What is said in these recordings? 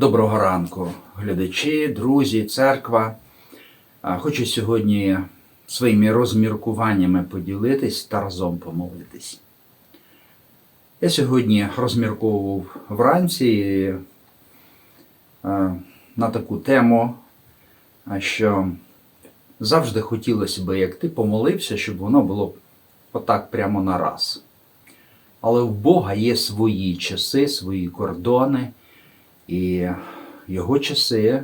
Доброго ранку, глядачі, друзі, церква. Хочу сьогодні своїми розміркуваннями поділитись та разом помолитись. Я сьогодні розмірковував вранці на таку тему, що завжди хотілося б, як ти помолився, щоб воно було отак прямо на раз. Але в Бога є свої часи, свої кордони. І його часи,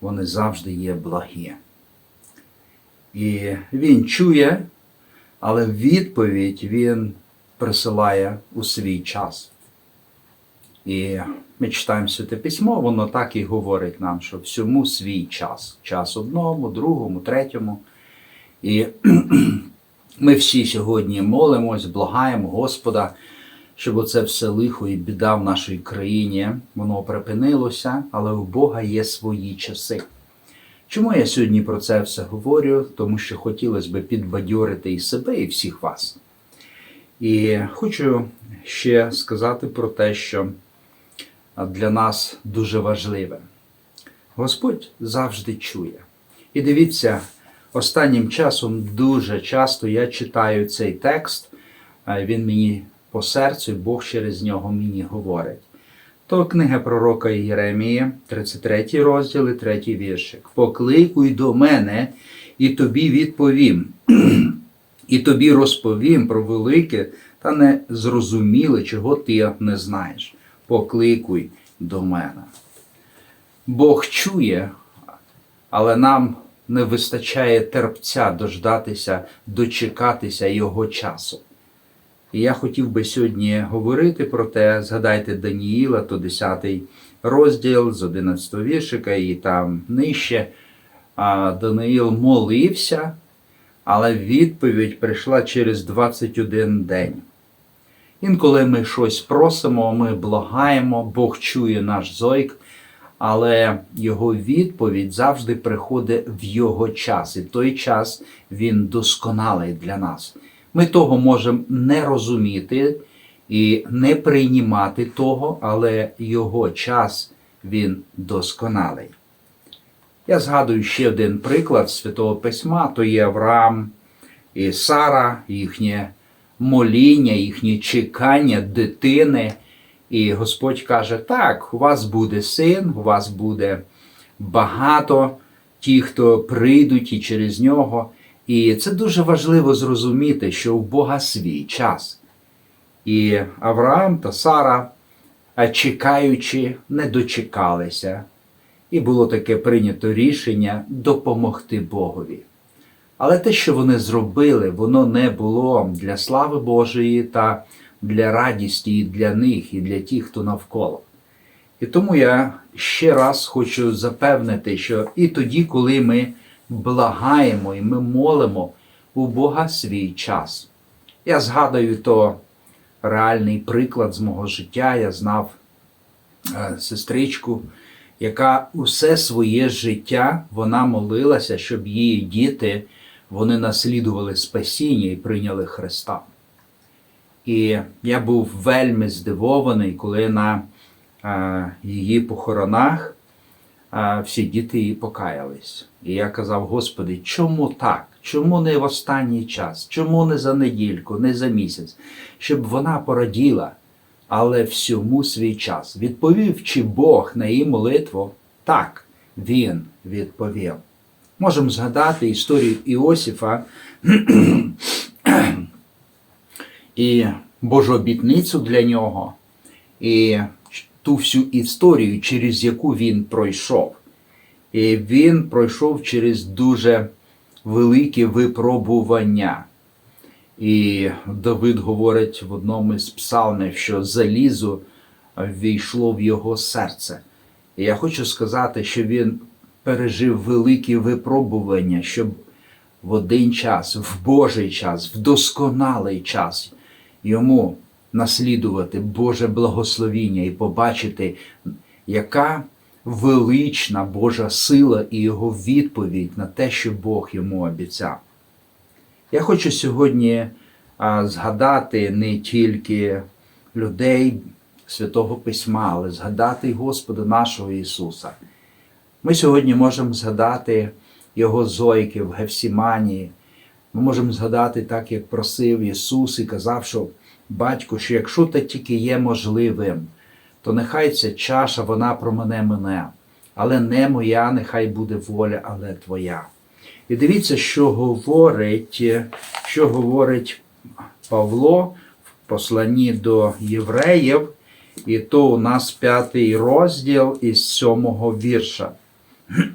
вони завжди є благі. І він чує, але відповідь він присилає у свій час. І ми читаємо Святе письмо, воно так і говорить нам, що всьому свій час. Час одному, другому, третьому. І ми всі сьогодні молимось, благаємо Господа щоб оце все лихо і біда в нашій країні воно припинилося, але у Бога є свої часи. Чому я сьогодні про це все говорю? Тому що хотілося б підбадьорити і себе, і всіх вас. І хочу ще сказати про те, що для нас дуже важливе. Господь завжди чує. І дивіться, останнім часом дуже часто я читаю цей текст, він мені по серцю, Бог через нього мені говорить. То книга пророка Єремія, 33 розділ, і 3 віршик. Покликуй до мене, і тобі відповім, і тобі розповім про велике та незрозуміле, чого ти не знаєш. Покликуй до мене. Бог чує, але нам не вистачає терпця дождатися, дочекатися Його часу. І я хотів би сьогодні говорити про те, згадайте Даніїла, то 10 розділ з 11 віршика і там нижче. А Даниїл молився, але відповідь прийшла через 21 день. Інколи ми щось просимо, ми благаємо, Бог чує наш зойк, але його відповідь завжди приходить в його час. І той час він досконалий для нас. Ми того можемо не розуміти і не приймати того, але його час він досконалий. Я згадую ще один приклад Святого Письма, то є Авраам і Сара, їхнє моління, їхнє чекання дитини. І Господь каже: так, у вас буде син, у вас буде багато ті, хто прийдуть і через нього. І це дуже важливо зрозуміти, що у Бога свій час. І Авраам та Сара, чекаючи, не дочекалися, і було таке прийнято рішення допомогти Богові. Але те, що вони зробили, воно не було для слави Божої та для радісті і для них, і для тих, хто навколо. І тому я ще раз хочу запевнити, що і тоді, коли ми благаємо і ми молимо у Бога свій час. Я згадую то реальний приклад з мого життя. Я знав е, сестричку, яка усе своє життя вона молилася, щоб її діти вони наслідували спасіння і прийняли Христа. І я був вельми здивований, коли на е, її похоронах всі діти її покаялись. І я казав, Господи, чому так? Чому не в останній час? Чому не за недільку, не за місяць? Щоб вона пораділа, але всьому свій час. Відповів чи Бог на її молитву? Так, він відповів. Можемо згадати історію Іосифа і Божу обітницю для нього. І ту всю історію, через яку він пройшов. І він пройшов через дуже велике випробування. І Давид говорить в одному із псалмів, що залізо війшло в його серце. І я хочу сказати, що він пережив великі випробування, щоб в один час, в Божий час, в досконалий час йому наслідувати Боже благословіння і побачити, яка велична Божа сила і Його відповідь на те, що Бог йому обіцяв. Я хочу сьогодні згадати не тільки людей Святого Письма, але згадати й Господа нашого Ісуса. Ми сьогодні можемо згадати Його зойки в Гефсіманії. Ми можемо згадати так, як просив Ісус і казав, що батько, що якщо те тільки є можливим, то нехай ця чаша вона промене мене, але не моя, нехай буде воля, але твоя. І дивіться, що говорить, що говорить Павло в посланні до євреїв, і то у нас п'ятий розділ із сьомого вірша.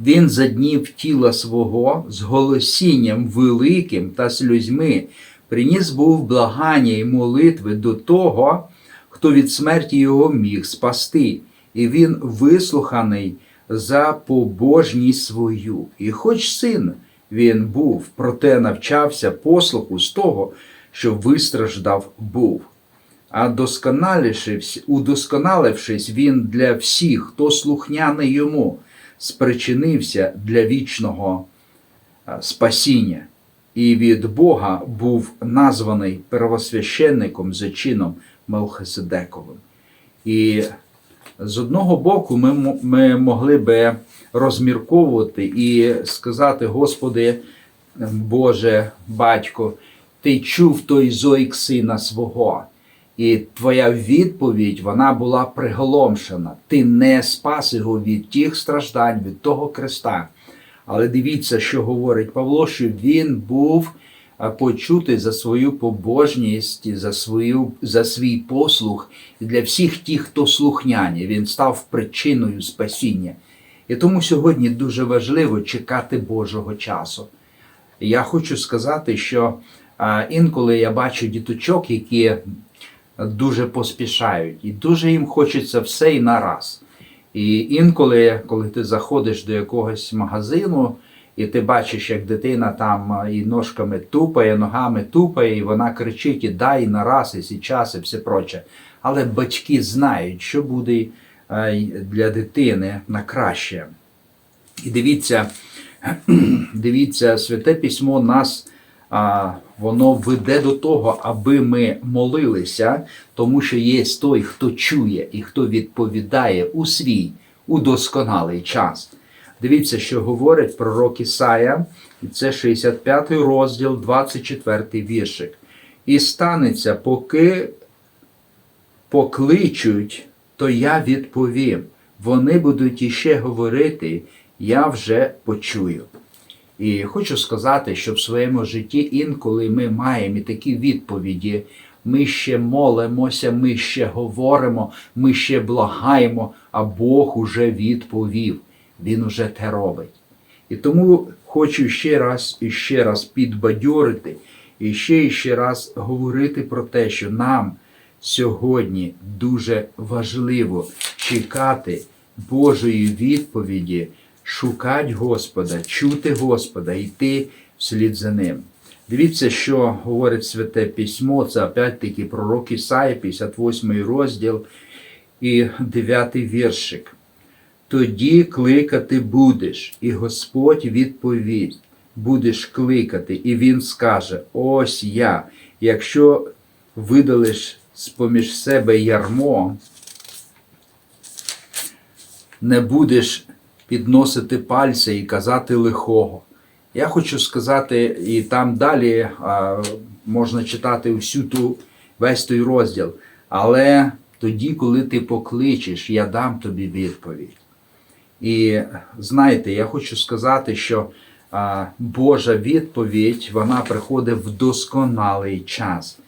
Він за днів тіла свого з голосінням великим та сльозьми приніс був благання й молитви до того, хто від смерті його міг спасти, і він вислуханий за побожність свою. І хоч син він був, проте навчався послуху з того, що вистраждав був. А удосконалившись він для всіх, хто слухняний йому, спричинився для вічного спасіння, і від Бога був названий первосвященником за чином Мелхиседековим. І з одного боку, ми, ми могли би розмірковувати і сказати, Господи, Боже, батько, ти чув той зойк сина свого. І твоя відповідь вона була приголомшена. Ти не спас його від тих страждань, від того креста. Але дивіться, що говорить Павло, що він був почутий за свою побожність, за, свою, за свій послух для всіх тих, хто слухняні. Він став причиною спасіння. І тому сьогодні дуже важливо чекати Божого часу. Я хочу сказати, що інколи я бачу діточок, які дуже поспішають, і дуже їм хочеться все і нараз. І інколи, коли ти заходиш до якогось магазину, і ти бачиш, як дитина там і ножками тупає, ногами тупає, і вона кричить і дай і нараз, і сейчас, і все проче. Але батьки знають, що буде для дитини на краще. І дивіться, дивіться, святе письмо нас воно веде до того, аби ми молилися, тому що є той, хто чує і хто відповідає у свій удосконалий час. Дивіться, що говорить пророк Ісая, і це 65 розділ, 24 віршик. І станеться, поки покличуть, то я відповім. Вони будуть іще говорити, я вже почую. І хочу сказати, що в своєму житті інколи ми маємо такі відповіді. Ми ще молимося, ми ще говоримо, ми ще благаємо, а Бог уже відповів. Він уже те робить. І тому хочу ще раз і ще раз підбадьорити, і ще і ще раз говорити про те, що нам сьогодні дуже важливо чекати Божої відповіді, шукати Господа, чути Господа, йти вслід за ним. Дивіться, що говорить Святе Письмо, це опять-таки пророк Ісая, 58 розділ і 9 віршик. Тоді кликати будеш, і Господь відповість, будеш кликати, і Він скаже: Ось я, якщо видалиш з-поміж себе ярмо, не будеш підносити пальця і казати лихого. Я хочу сказати, і там далі а, можна читати всю ту, весь той розділ. Але тоді, коли ти покличеш, я дам тобі відповідь. І знаєте, я хочу сказати, що а, Божа відповідь вона приходить в досконалий час.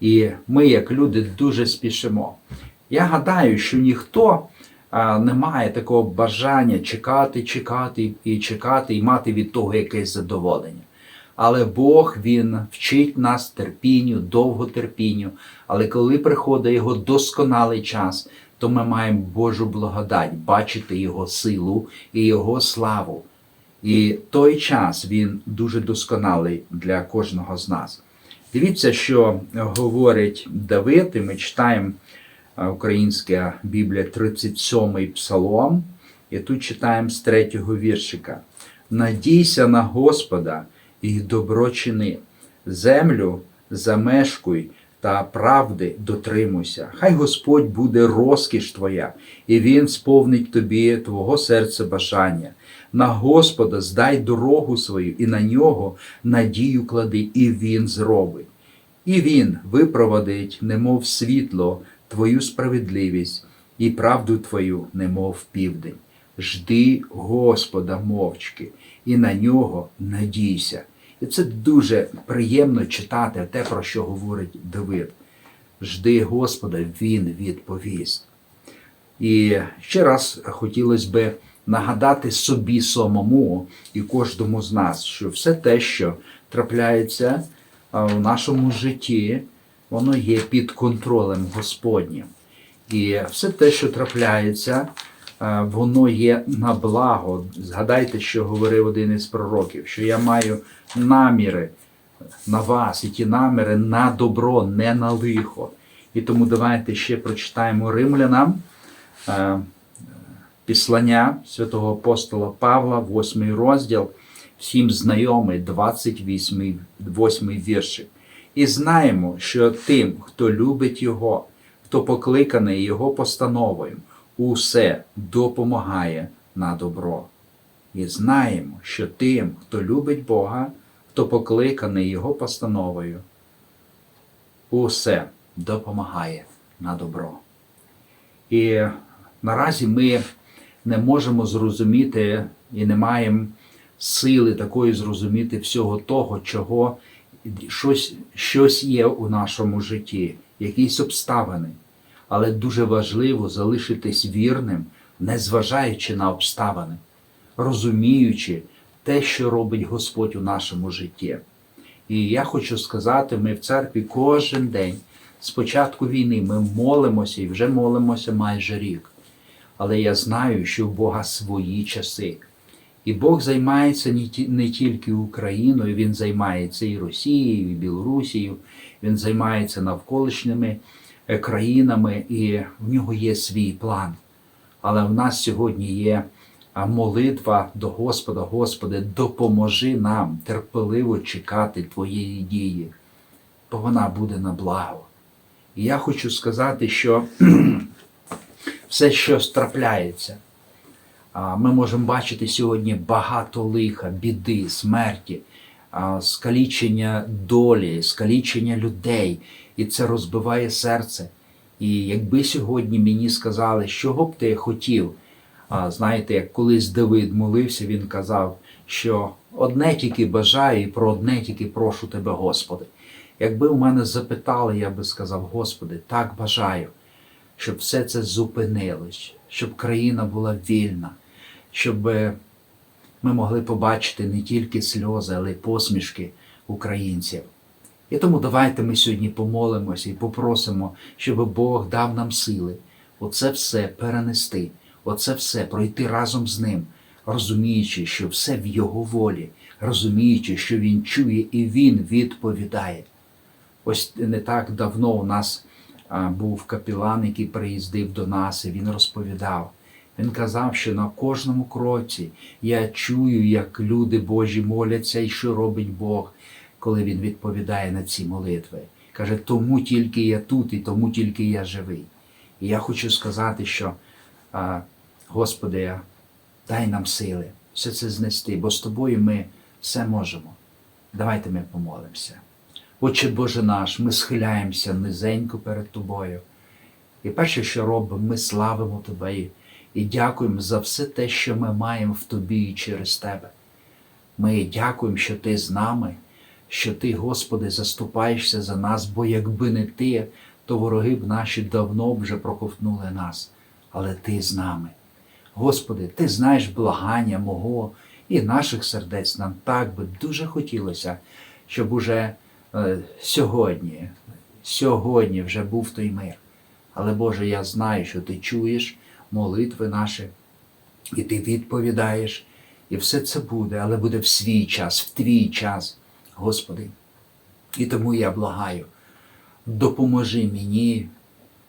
І ми, як люди, дуже спішимо. Я гадаю, що ніхто а, не має такого бажання чекати, чекати і чекати, і мати від того якесь задоволення. Але Бог Він вчить нас терпінню, довготерпінню. Але коли приходить його досконалий час, то ми маємо Божу благодать бачити Його силу і Його славу. І той час він дуже досконалий для кожного з нас. Дивіться, що говорить Давид, і ми читаємо українська Біблія, 37-й псалом, і тут читаємо з третього віршика. Надійся на Господа і добро чини, землю замешкуй та правди дотримуйся. Хай Господь буде розкіш твоя, і Він сповнить тобі твого серця бажання. На Господа здай дорогу свою, і на нього надію клади, і Він зробить. І Він випроводить, немов світло, твою справедливість і правду твою, немов південь. Жди Господа мовчки, і на нього надійся. І це дуже приємно читати те, про що говорить Давид. Жди Господа, Він відповість. І ще раз хотілося би нагадати собі самому і кожному з нас, що все те, що трапляється в нашому житті, воно є під контролем Господнім. І все те, що трапляється, воно є на благо. Згадайте, що говорив один із пророків, що я маю наміри на вас, і ті наміри на добро, не на лихо. І тому давайте ще прочитаємо римлянам е, післання святого апостола Павла, 8 розділ, всім знайомий, 28 8 віршик. І знаємо, що тим, хто любить Його, хто покликаний Його постановою, усе допомагає на добро. І знаємо, що тим, хто любить Бога, хто покликаний Його постановою, усе допомагає на добро. І наразі ми не можемо зрозуміти і не маємо сили такої зрозуміти всього того, чого щось, щось є у нашому житті, якісь обставини. Але дуже важливо залишитись вірним, незважаючи на обставини, розуміючи те, що робить Господь у нашому житті. І я хочу сказати, ми в церкві кожен день з початку війни ми молимося і вже молимося майже рік. Але я знаю, що у Бога свої часи. І Бог займається не тільки Україною, Він займається і Росією, і Білорусією, Він займається навколишніми е, країнами, і в нього є свій план. Але в нас сьогодні є молитва до Господа, Господи, допоможи нам терпеливо чекати Твоєї дії, бо вона буде на благо. І я хочу сказати, що все, що трапляється, ми можемо бачити сьогодні багато лиха, біди, смерті, скалічення долі, скалічення людей, і це розбиває серце. І якби сьогодні мені сказали, що б ти хотів, знаєте, як колись Давид молився, він казав, що одне тільки бажаю і про одне тільки прошу тебе, Господи. Якби у мене запитали, я би сказав, Господи, так бажаю, щоб все це зупинилось, щоб країна була вільна, щоб е, ми могли побачити не тільки сльози, але й посмішки українців. І тому давайте ми сьогодні помолимося і попросимо, щоб Бог дав нам сили оце все перенести, оце все пройти разом з ним, розуміючи, що все в Його волі, розуміючи, що Він чує і Він відповідає. Ось не так давно у нас був капілан, який приїздив до нас, і він розповідав. Він казав, що на кожному кроці я чую, як люди Божі моляться і що робить Бог, коли він відповідає на ці молитви. Каже, тому тільки я тут і тому тільки я живий. І я хочу сказати, що, Господи, дай нам сили все це знести, бо з тобою ми все можемо. Давайте ми помолимося. Отче Боже наш, ми схиляємося низенько перед Тобою. І перше, що робимо, ми славимо Тебе і- дякуємо за все те, що ми маємо в Тобі і через Тебе. Ми дякуємо, що Ти з нами, що Ти, Господи, заступаєшся за нас, бо якби не Ти, то вороги б наші давно б вже проковтнули нас. Але Ти з нами. Господи, Ти знаєш благання мого і наших сердець. Нам так би дуже хотілося, щоб уже е, сьогодні, сьогодні вже був той мир. Але Боже, я знаю, що Ти чуєш молитви наші, і Ти відповідаєш, і все це буде, але буде в свій час, в твій час, Господи. І тому я благаю, допоможи мені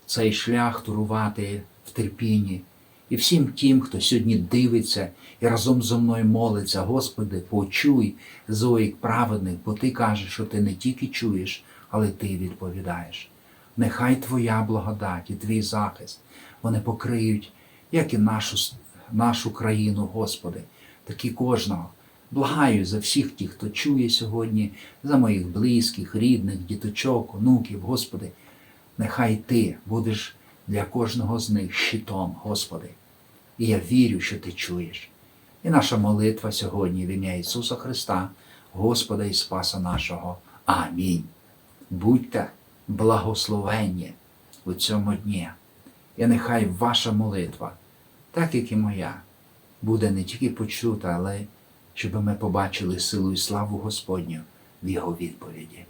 цей шлях турувати в терпінні. І всім тим, хто сьогодні дивиться і разом зі мною молиться, Господи, почуй зоїк праведних, бо Ти кажеш, що Ти не тільки чуєш, але ти відповідаєш. Нехай Твоя благодать і Твій захист вони покриють, як і нашу, нашу країну, Господи, так і кожного. Благаю за всіх тих, хто чує сьогодні, за моїх близьких, рідних, діточок, онуків, Господи. Нехай Ти будеш для кожного з них щитом, Господи. І я вірю, що Ти чуєш. І наша молитва сьогодні в ім'я Ісуса Христа, Господа і Спаса нашого. Амінь. Будьте благословенні у цьому дні. І нехай ваша молитва, так як і моя, буде не тільки почута, але щоб ми побачили силу і славу Господню в Його відповіді.